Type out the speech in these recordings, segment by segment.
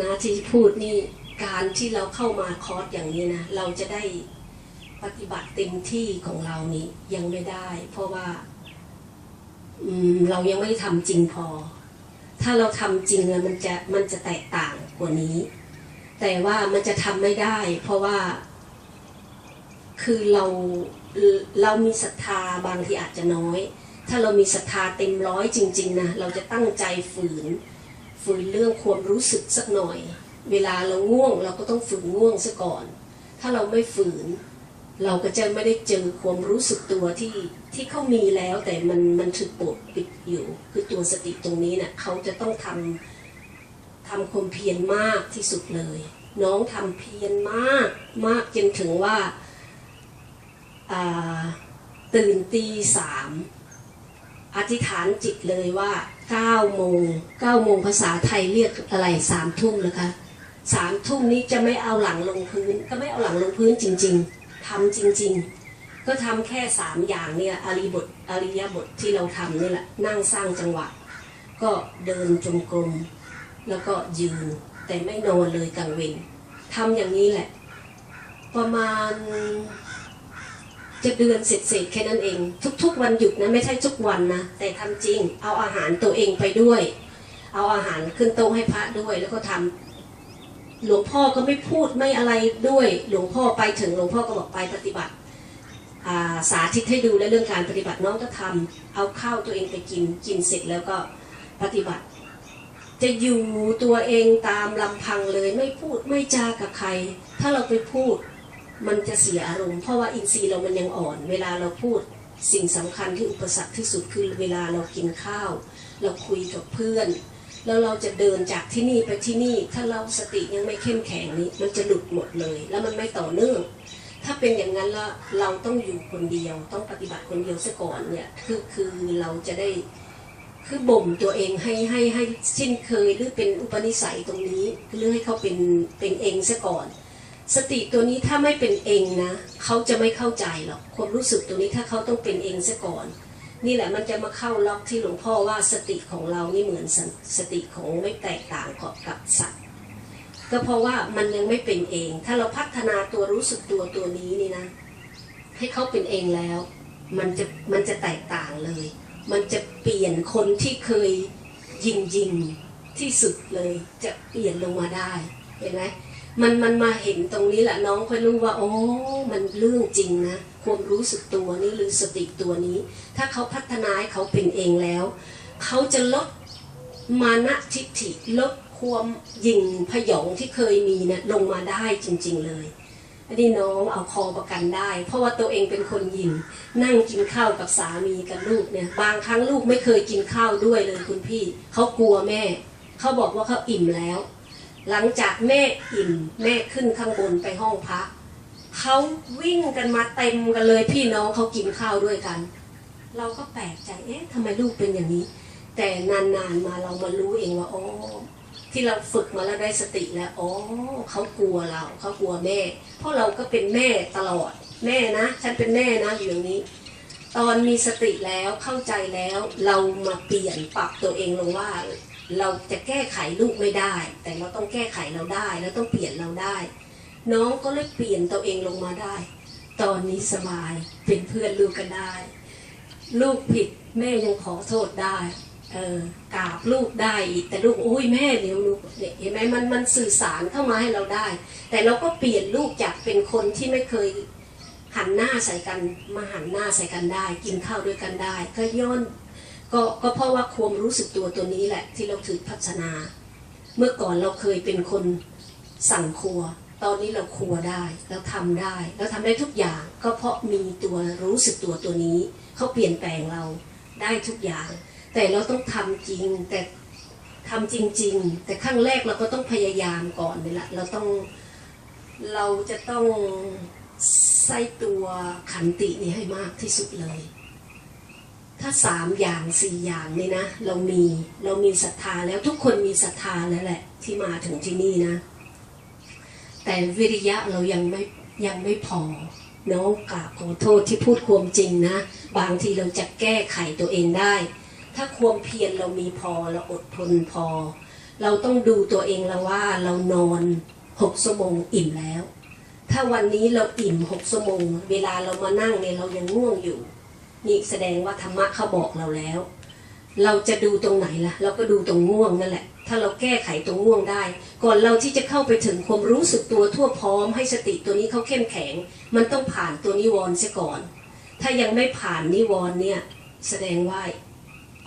นะที่พูดนี่การที่เราเข้ามาคอร์สอย่างนี้นะเราจะได้ปฏิบัติเต็มที่ของเรานี้ยังไม่ได้ เพราะว่าอืมเรายังไม่ทำจริงพอ ถ้าเราทำจริงแล้วมันจะมันจะแตกต่างกว่านี้ แต่ว่ามันจะทำไม่ได้ เพราะว่า คือเราเรามีศรัทธาบางทีอาจจะน้อย ถ้าเรามีศรัทธาเต็มร้อยจริง ๆนะเราจะตั้งใจฝืน ฝืนเรื่องความรู้สึกสักหน่อย เวลาเราง่วงเราก็ต้องฝืนง่วงซะก่อน ถ้าเราไม่ฝืน เราก็จะไม่ได้เจอความรู้สึกตัวที่ที่เขามีแล้ว แต่มันมันถูกปกปิดอยู่ คือตัวสติตรงนี้เนะ่ะเขาจะต้องทำทำความเพียรมากที่สุดเลย น้องทำเพียรมากมากจนถึงว่าตื่นตีสาม อธิษฐานจิตเลยว่า9โมง9โมงภาษาไทยเรียกอะไรสามทุ่มนะคะสามทุ่มนี้จะไม่เอาหลังลงพื้น ก็ไม่เอาหลังลงพื้นจริง ๆทำจริง ๆ ก็ทำแค่สามอย่างเนี่ยอริบทอริยบทที่เราทำนี่แหละนั่งสร้างจังหวะ ก็เดินจงกรมแล้วก็ยืนแต่ไม่นอนเลยกลางเวรทำอย่างนี้แหละ ประมาณ จะเดือนเสร็จๆแค่นั้นเอง ทุก ๆ วันหยุดนะไม่ใช่ทุกวันนะแต่ทำจริง เอาอาหารตัวเองไปด้วย เอาอาหารขึ้นโต๊ะให้พระด้วยแล้วก็ทำหลวงพ่อก็ไม่พูดไม่อะไรด้วย หลวงพ่อไปถึงหลวงพ่อก็บอกไปปฏิบัติาสาธิตให้ดูและเรื่องการปฏิบัติน้องก็ทำเอาข้าวตัวเองไปกินกินเสร็จแล้วก็ปฏิบัติ จะอยู่ตัวเองตามลำพังเลยไม่พูดไม่จากับใคร ถ้าเราไปพูด มันจะเสียอารมณ์เพราะว่าอินทรีย์เรามันยังอ่อน เวลาเราพูดสิ่งสำคัญที่อุปสรรคที่สุดคือเวลาเรากินข้าว เราคุยกับเพื่อน แล้วเราจะเดินจากที่นี่ไปที่นี่ ถ้าเราสติยังไม่เข้มแข็งนี้มันจะหลุดหมดเลย แล้วมันไม่ต่อเนื่อง ถ้าเป็นอย่างนั้นแล้วเราต้องอยู่คนเดียว ต้องปฏิบัติคนเดียวซะก่อนเนี่ยคือคือเราจะได้คือบ่มตัวเองให้ให้ให้ชินเคยหรือเป็นอุปนิสัยตรงนี้หรือให้เขาเป็นเป็นเองซะก่อน สติตัวนี้ถ้าไม่เป็นเองนะเขาจะไม่เข้าใจหรอกความรู้สึกตัวนี้ถ้าเขาต้องเป็นเองซะก่อน นี่แหละมันจะมาเข้าล็อกที่หลวงพ่อว่าสติของเรานี่เหมือนสสติของไม่แตกต่างกับสัตว์ก็เพราะว่ามันยังไม่เป็นเอง ถ้าเราพัฒนาตัวรู้สึกตัวตัวนี้นี่นะ ให้เขาเป็นเองแล้ว มันจะมันจะแตกต่างเลย มันจะเปลี่ยนคนที่เคยยิงยิงที่สุดเลยจะเปลี่ยนลงมาได้เห็นไหม มันมันมาเห็นตรงนี้แหละน้องค่อยรู้ว่า โอ้ มันเรื่องจริงนะความรู้สึกตัวนี้หรือสติตัวนี้ ถ้าเขาพัฒนาให้เขาเป็นเองแล้ว เขาจะลดมานะทิฏฐิลดความยิงพยองที่เคยมีเนะี่ยลงมาได้จริง ๆ เลยอันนี้น้องเอาคอประกันได้ เพราะว่าตัวเองเป็นคนยิง นั่งกินข้าวกับสามีกับลูกเนี่ยบางครั้งลูกไม่เคยกินข้าวด้วยเลยคุณพี่ เขากลัวแม่ เขาบอกว่าเขาอิ่มแล้ว หลังจากแม่อิ่มแม่ขึ้นข้างบนไปห้องพักเขาวิ่งกันมาเต็มกันเลยพี่น้องเขากินข้าวด้วยกัน เราก็แปลกใจเอ๊ะทำไมลูกเป็นอย่างนี้ แต่นานๆมาเรามารู้เองว่าอ๋อที่เราฝึกมาแล้วได้สติแล้วอ๋อเขากลัวเราเขากลัวแม่ เพราะเราก็เป็นแม่ตลอดแม่นะ ฉันเป็นแม่นะอยู่อย่างนี้ ตอนมีสติแล้วเข้าใจแล้วเรามาเปลี่ยนปรับตัวเองลงว่า เราจะแก้ไขลูกไม่ได้ แต่เราต้องแก้ไขเราได้ แล้วต้องเปลี่ยนเราได้ น้องก็เลยเปลี่ยนตัวเองลงมาได้ ตอนนี้สบายเป็นเพื่อนลูกกันได้ ลูกผิดแม่ยังขอโทษได้เออกราบลูกได้อีกแต่ลูกโอ้ยแม่เดี๋ยวลูกเนี่ยเห็นไหมมันมันสื่อสารเข้ามาให้เราได้ แต่เราก็เปลี่ยนลูกจากเป็นคนที่ไม่เคยหันหน้าใส่กันมาหันหน้าใส่กันได้ กินข้าวด้วยกันได้ ก็ย้อน ก็ก็เพราะว่าความรู้สึกตัวตัวนี้แหละ ที่เราถือพัฒนา เมื่อก่อนเราเคยเป็นคนสั่งครัว ตอนนี้เราครัวได้เราทำได้เราทำได้ทุกอย่าง ก็เพราะมีตัวรู้สึกตัวตัวนี้เขาเปลี่ยนแปลงเราได้ทุกอย่าง แต่เราต้องทำจริงแต่ทำจริง ๆ แต่ขั้งแรกเราก็ต้องพยายามก่อนนี่แหละเราต้องเราจะต้องใส่ตัวขันตินี้ให้มากที่สุดเลย ถ้าสามอย่างสี่อย่างนี่นะ เรามีเรามีศรัทธาแล้วทุกคนมีศรัทธาแล้วแหละ ที่มาถึงที่นี่นะ แต่วิริยะเรายังไม่ยังไม่พอน้องกราบขอโทษที่พูดความจริงนะ บางทีเราจะแก้ไขตัวเองได้ ถ้าความเพียรเรามีพอเราอดทนพอ เราต้องดูตัวเองแล้วว่าเรานอนหกชั่วโมงอิ่มแล้ว ถ้าวันนี้เราอิ่มหกชั่วโมง เวลาเรามานั่งเนี่ยเรายังง่วงอยู่ นี่แสดงว่าธรรมะเขาบอกเราแล้ว เราจะดูตรงไหนล่ะ เราก็ดูตรงง่วงนั่นแหละ ถ้าเราแก้ไขตรงง่วงได้ ก่อนเราที่จะเข้าไปถึงความรู้สึกตัวทั่วพร้อมให้สติตัวนี้เขาเข้มแข็ง มันต้องผ่านตัวนิวรณ์เสียก่อน ถ้ายังไม่ผ่านนิวรณ์เนี่ยแสดงว่า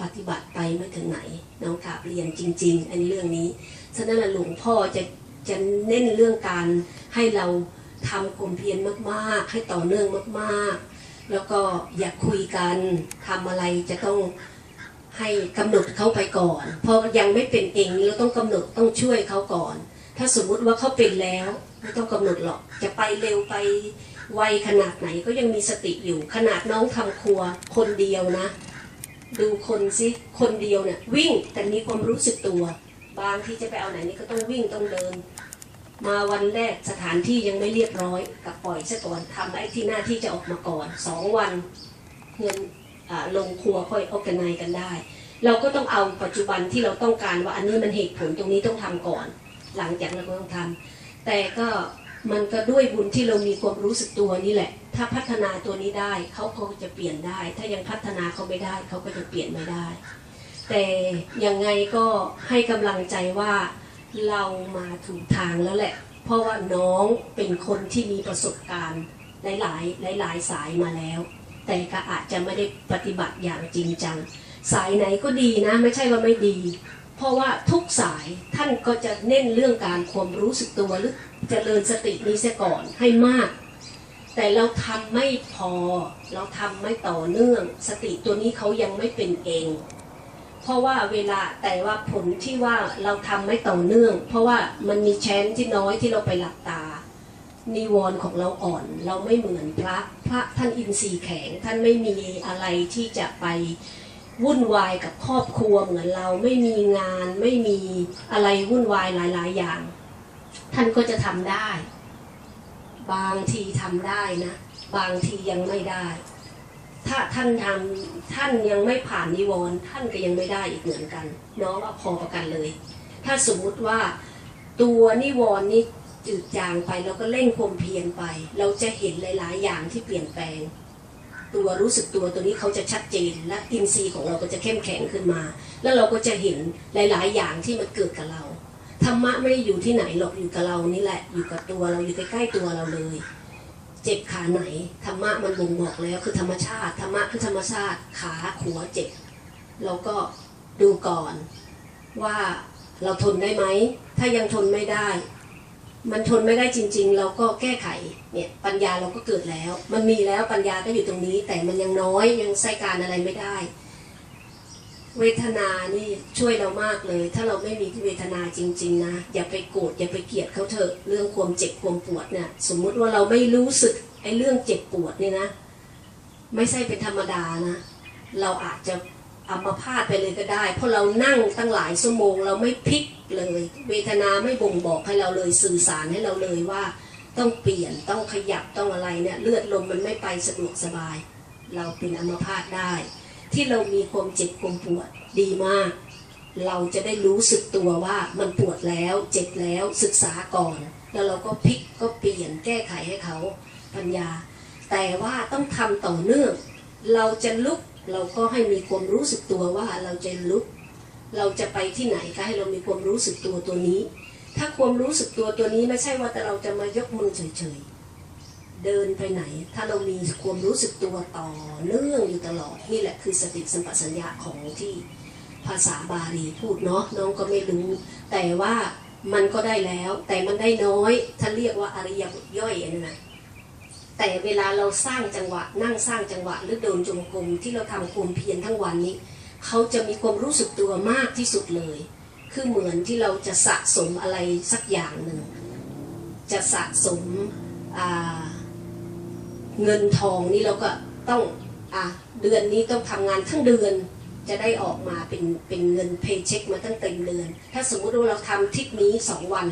ปฏิบัติไปไม่ถึงไหนน้องกราบเรียนจริง ๆ อันนี้เรื่องนี้ฉะนั้นหลวงพ่อจะจะเน้นเรื่องการให้เราทำความเพียรมากๆ ให้ต่อเนื่องมากๆ แล้วก็อย่าคุยกันทำอะไรจะต้องให้กำหนดเขาไปก่อน เพราะยังไม่เป็นเองเราต้องกำหนดต้องช่วยเขาก่อน ถ้าสมมุติว่าเขาเป็นแล้วไม่ต้องกำหนดหรอกจะไปเร็วไปไวขนาดไหนก็ยังมีสติอยู่ขนาดน้องทำครัวคนเดียวนะ ดูคนสิคนเดียวเนี่ยวิ่งแต่มีความรู้สึกตัว บางที่จะไปเอาไหนนี่ก็ต้องวิ่งต้องเดิน มาวันแรกสถานที่ยังไม่เรียบร้อยกับปล่อยซะก่อนทำไอ้ที่หน้าที่จะออกมาก่อนสองวันเงินลงครัวค่อยออกกันไนกันได้ เราก็ต้องเอาปัจจุบันที่เราต้องการว่าอันนี้มันเหตุผลตรงนี้ต้องทำก่อน หลังจากนั้นก็ต้องทำแต่ก็มันก็ด้วยบุญที่เรามีความรู้สึกตัวนี่แหละ ถ้าพัฒนาตัวนี้ได้เขาคงจะเปลี่ยนได้ ถ้ายังพัฒนาเขาไม่ได้เขาก็จะเปลี่ยนไม่ได้ แต่ยังไงก็ให้กำลังใจว่า เรามาถูกทางแล้วแหละ เพราะว่าน้องเป็นคนที่มีประสบการณ์หลายๆหลายๆสายมาแล้ว แต่ก็อาจจะไม่ได้ปฏิบัติอย่างจริงจัง สายไหนก็ดีนะ ไม่ใช่ว่าไม่ดี เพราะว่าทุกสายท่านก็จะเน้นเรื่องการความรู้สึกตัวหรือเจริญสตินี้เสียก่อนให้มาก แต่เราทำไม่พอ เราทำไม่ต่อเนื่อง สติตัวนี้เขายังไม่เป็นเอง เพราะว่าเวลาแต่ว่าผลที่ว่าเราทำไม่ต่อเนื่อง เพราะว่ามันมีแชนที่น้อยที่เราไปหลับตา นิวรณ์ของเราอ่อน เราไม่เหมือนพระพระท่านอินทรีย์แข็ง ท่านไม่มีอะไรที่จะไปวุ่นวายกับครอบครัวเหมือนเราไม่มีงานไม่มีอะไรวุ่นวายหลาย ๆ อย่าง ท่านก็จะทำได้ บางทีทำได้นะ บางทียังไม่ได้ ถ้าท่านทำท่านยังไม่ผ่านนิวรณ์ท่านก็ยังไม่ได้อีกเหมือนกัน น้องว่าพอประกันเลย ถ้าสมมุติว่าตัวนิวรณ์นี้จืดจางไปเราก็เร่งความเพียรไป เราจะเห็นหลาย ๆ อย่างที่เปลี่ยนแปลง ตัวรู้สึกตัวตัวนี้เขาจะชัดเจนและอินทรีย์ของเราก็จะเข้มแข็งขึ้นมา แล้วเราก็จะเห็นหลาย ๆ อย่างที่มันเกิดกับเราธรรมะไม่ได้อยู่ที่ไหนหรอกอยู่กับเรานี่แหละ อยู่กับตัวเราอยู่ใกล้ๆตัวเราเลย จ็บขาไหนธรรมะมันบ่งบอกแล้วคือธรรมชาติธรรมะคือธรรมชาติขาขัวเจ็บเราก็ดูก่อนว่าเราทนได้ไหม ถ้ายังทนไม่ได้ มันทนไม่ได้จริง ๆ เราก็แก้ไขเนี่ยปัญญาเราก็เกิดแล้ว มันมีแล้วปัญญาก็อยู่ตรงนี้ แต่มันยังน้อยยังใช้การอะไรไม่ได้ เวทนานี่ช่วยเรามากเลย ถ้าเราไม่มีเวทนาจริง ๆ นะ อย่าไปโกรธอย่าไปเกลียดเขาเถอะเรื่องความเจ็บความปวดเนี่ยสมมุติว่าเราไม่รู้สึกไอ้เรื่องเจ็บปวดเนี่ยนะ ไม่ใช่เป็นธรรมดานะ เราอาจจะอัมพาตไปเลยก็ได้ เพราะเรานั่งตั้งหลายชั่วโมง เราไม่พลิกเลย เวทนาไม่บ่งบอกให้เราเลยสื่อสารให้เราเลยว่า ต้องเปลี่ยนต้องขยับต้องอะไรเนี่ยเลือดลมมันไม่ไปสะดวกสบาย เราเป็นอัมพาตได้ ที่เรามีความเจ็บความปวดดีมาก เราจะได้รู้สึกตัวว่ามันปวดแล้วเจ็บแล้วศึกษาก่อน แล้วเราก็พลิกก็เปลี่ยนแก้ไขให้เขาปัญญา แต่ว่าต้องทำต่อเนื่อง เราจะลุกเราก็ให้มีความรู้สึกตัวว่าเราจะลุก เราจะไปที่ไหนก็ให้เรามีความรู้สึกตัวตัวนี้ ถ้าความรู้สึกตัวตัวนี้ไม่ใช่ว่าแต่เราจะมายกมือเฉยๆ เดินไปไหน ถ้าเรามีความรู้สึกตัวต่อเนื่องอยู่ตลอด นี่แหละคือสติสัมปชัญญะของที่ภาษาบาลีพูดเนาะน้องก็ไม่รู้ แต่ว่ามันก็ได้แล้ว แต่มันได้น้อยถ้าเรียกว่าอริยบทย่อยอันนั้นนะแต่เวลาเราสร้างจังหวะ นั่งสร้างจังหวะหรือเดินจงกรมที่เราทำความเพียรทั้งวันนี้ เขาจะมีความรู้สึกตัวมากที่สุดเลย คือเหมือนที่เราจะสะสมอะไรสักอย่างหนึ่งจะสะสมอ่า เงินทองนี่เราก็ต้องอะเดือนนี้ต้องทำงานทั้งเดือนจะได้ออกมาเป็นเป็นเงินเพย์เช็คมาตั้งเต็มเดือน ถ้าสมมุติว่าเราทำทิศนี้สองวัน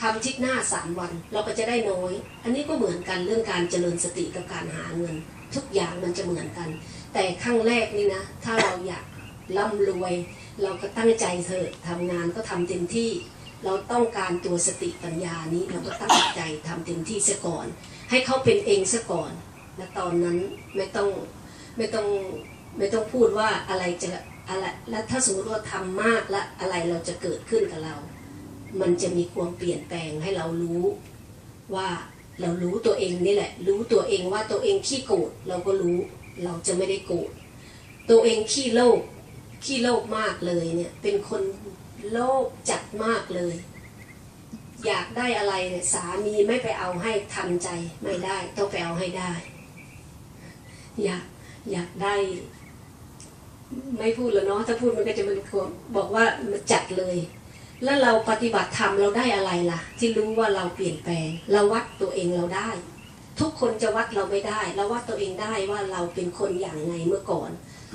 ทำทิศหน้าสามวัน เราก็จะได้น้อย อันนี้ก็เหมือนกันเรื่องการเจริญสติกับการหาเงิน ทุกอย่างมันจะเหมือนกัน แต่ขั้งแรกนี่นะ ถ้าเราอยากร่ำรวย เราก็ตั้งใจเถอะทำงานก็ทำเต็มที่ เราต้องการตัวสติปัญญานี้เราก็ตั้งใจทำเต็มที่ซะก่อน ให้เขาเป็นเองซะก่อนและตอนนั้นไม่ต้องไม่ต้องไม่ต้องพูดว่าอะไรจะอะไรและถ้าสมมติว่าทำมากและอะไรเราจะเกิดขึ้นกับเรา มันจะมีความเปลี่ยนแปลงให้เรารู้ว่าเรารู้ตัวเองนี่แหละ รู้ตัวเองว่าตัวเองขี้โกรธเราก็รู้เราจะไม่ได้โกรธตัวเองขี้โลภขี้โลภมากเลยเนี่ยเป็นคนโลภจัดมากเลย อยากได้อะไรเนี่ยสามีไม่ไปเอาให้ทันใจไม่ได้ ต้องไปเอาให้ได้ อยากอยากได้ ไม่พูดแล้วเนาะถ้าพูดมันก็จะเป็นบอกว่ามันจัดเลย แล้วเราปฏิบัติธรรมเราได้อะไรล่ะ ที่รู้ว่าเราเปลี่ยนแปลง เราวัดตัวเองเราได้ ทุกคนจะวัดเราไม่ได้ เราวัดตัวเองได้ว่าเราเป็นคนอย่างไงเมื่อก่อน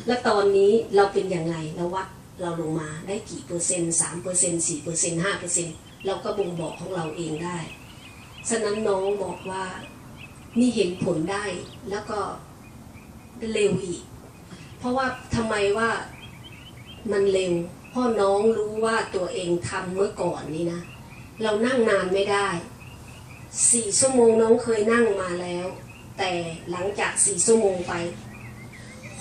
และตอนนี้เราเป็นอย่างไงเราวัดเราลงมาได้กี่เปอร์เซ็นต์สามเปอร์เซ็นต์สี่เปอร์เซ็นต์ห้าเปอร์เซ็นต์ เราก็บ่งบอกของเราเองได้ ฉะนั้นน้องบอกว่านี่เห็นผลได้แล้วก็เร็วอีก เพราะว่าทำไมว่ามันเร็วเพ่อน้องรู้ว่าตัวเองทำเมื่อก่อนนี่นะ เรานั่งนานไม่ได้สี่ชั่วโมงน้องเคยนั่งมาแล้ว แต่หลังจากสี่ชั่วโมงไป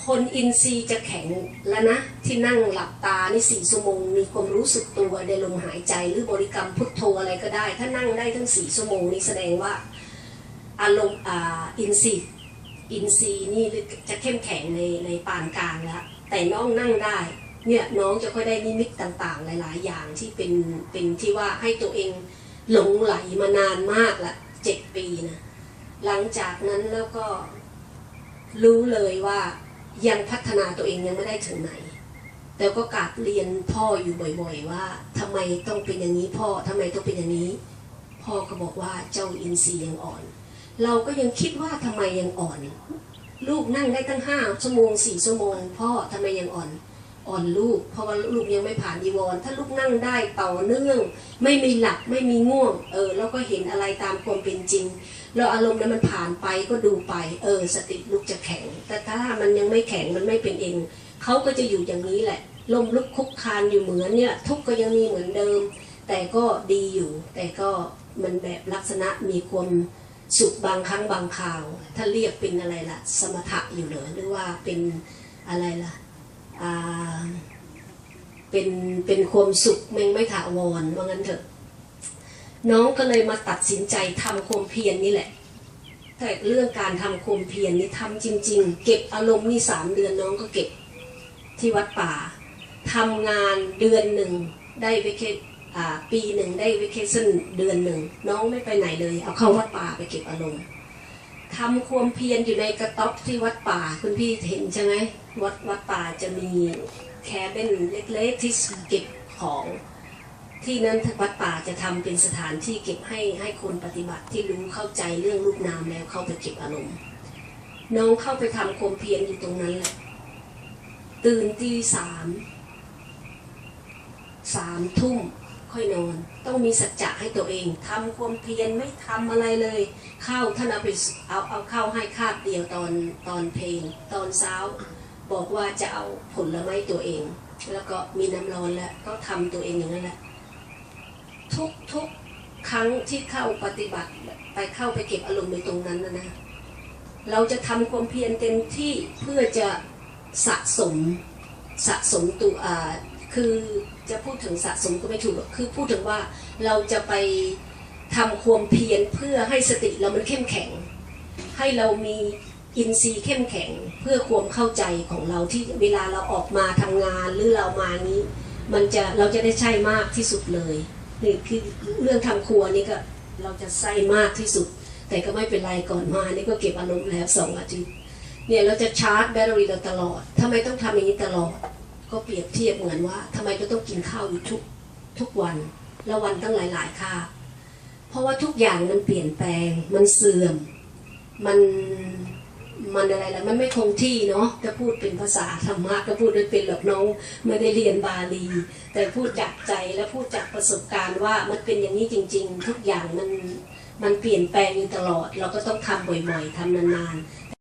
คนอินทรีย์จะแข็งแล้วนะ ที่นั่งหลับตานี่สี่ชั่วโมง มีความรู้สึกตัวในลมหายใจหรือบริกรรมพุทโธอะไรก็ได้ ถ้านั่งได้ทั้งสี่ชั่วโมงนี่แสดงว่าอารมณ์อินทรีย์อินทรีย์นี่จะเข้มแข็งในในปานกลางแล้วแต่น้องนั่งได้เนี่ยน้องจะค่อยได้นิมิตต่างๆ หลาย ๆ อย่างที่เป็นเป็นที่ว่าให้ตัวเองหลงไหลมานานมากละเจ็ดปีนะหลังจากนั้นแล้วก็รู้เลยว่า ยังพัฒนาตัวเองยังไม่ได้ถึงไหน แต่ก็กราบเรียนพ่ออยู่บ่อยๆ ว่าทำไมต้องเป็นอย่างนี้พ่อทำไมต้องเป็นอย่างนี้ พ่อก็บอกว่าเจ้าอินทรีย์ยังอ่อน เราก็ยังคิดว่าทำไมยังอ่อน ลูกนั่งได้ตั้งห้าชั่วโมงสี่ชั่วโมง พ่อทำไมยังอ่อนอ่อนลูกเพราะว่าลูกยังไม่ผ่านอีวรณ์ถ้าลูกนั่งได้เต่อเนื่อง ไม่มีหลับไม่มีง่วง เออ แล้วก็เห็นอะไรตามความเป็นจริง แล้วอารมณ์นั้นมันผ่านไปก็ดูไป เออ สติลูกจะแข็ง แต่ถ้ามันยังไม่แข็งมันไม่เป็นเองเขาก็จะอยู่อย่างนี้แหละลมลุกคุกคานอยู่เหมือนเนี่ย ทุกก็ยังมีเหมือนเดิม แต่ก็ดีอยู่ แต่ก็มันแบบลักษณะมีความสุขบางครั้งบางคราว ถ้าเรียกเป็นอะไรล่ะ สมถะอยู่เหรอหรือว่าเป็นอะไรล่ะอ่าเป็นเป็นความสุขมันไม่ถาวรว่างั้นเถอะ น้องก็เลยมาตัดสินใจทำคมเพียนนี่แหละ แต่เรื่องการทำคมเพียรนี่ทำจริง ๆ เก็บอารมณ์นี่สามเดือนน้องก็เก็บที่วัดป่าทำงานเดือนหนึ่งได้ไปแค่อ่าปีหนึ่งได้ไปแค่สั้นเดือนหนึ่งน้องไม่ไปไหนเลย เอาเข้าวัดป่าไปเก็บอารมณ์ทำความเพียรอยู่ในกระต๊อบที่วัดป่าคุณพี่เห็นใช่ไหมวัดวัดป่าจะมีแคบเบนเล็กๆที่เก็บของ ที่นั้นวัดป่าจะทำเป็นสถานที่เก็บให้ให้คนปฏิบัติที่รู้เข้าใจเรื่องรูปนามแล้วเข้าไปเก็บอารมณ์ น้องเข้าไปทำความเพียรอยู่ตรงนั้นแหละตื่นตีสามสามทุ่มค่อยนอน ต้องมีสัจจะให้ตัวเองทำความเพียรไม่ทำอะไรเลยข้าวท่านเอาไปเอาเอาข้าวให้คาบเดียวตอนตอนเพลง ตอนเช้า บอกว่าจะเอาผลไม้ตัวเอง แล้วก็มีน้ำร้อนแล้วก็ทำตัวเองอย่างนั้นแหละ ทุกทุกครั้งที่เข้าปฏิบัติไปเข้าไปเก็บอารมณ์ในตรงนั้นนะนะเราจะทำความเพียรเต็มที่เพื่อจะสะสมสะสมตัวคือจะพูดถึงสะสมก็ไม่ถูกหรอกคือพูดถึงว่าเราจะไปทำความเพียรเพื่อให้สติเรามันเข้มแข็ง ให้เรามีอินทรีย์เข้มแข็งเพื่อความเข้าใจของเราที่เวลาเราออกมาทำงานหรือเรามานี้ มันจะเราจะได้ใช่มากที่สุดเลย นี่คือเรื่องทำครัวนี่ก็เราจะใส่มากที่สุด แต่ก็ไม่เป็นไรก่อนมานี่ก็เก็บอารมณ์แล้วสองอาทิตย์เนี่ยเราจะชาร์จแบตเตอรี่เราตลอดทำไมต้องทำอย่างนี้ตลอด ก็เปรียบเทียบเหมือนว่าทำไมเราต้องกินข้าวอยู่ทุกทุกวันแล้ววันตั้งหลายๆคาบเพราะว่าทุกอย่างมันเปลี่ยนแปลงมันเสื่อมมัน มันอะไรล่ะมันไม่คงที่เนาะถ้าพูดเป็นภาษาธรรมะก็พูดได้เป็นหรอกน้องไม่ได้เรียนบาลี แต่พูดจากใจและพูดจากประสบการณ์ว่ามันเป็นอย่างนี้จริง ๆ ทุกอย่างมันมันเปลี่ยนแปลงอยู่ตลอด เราก็ต้องทำบ่อยๆทำนานๆ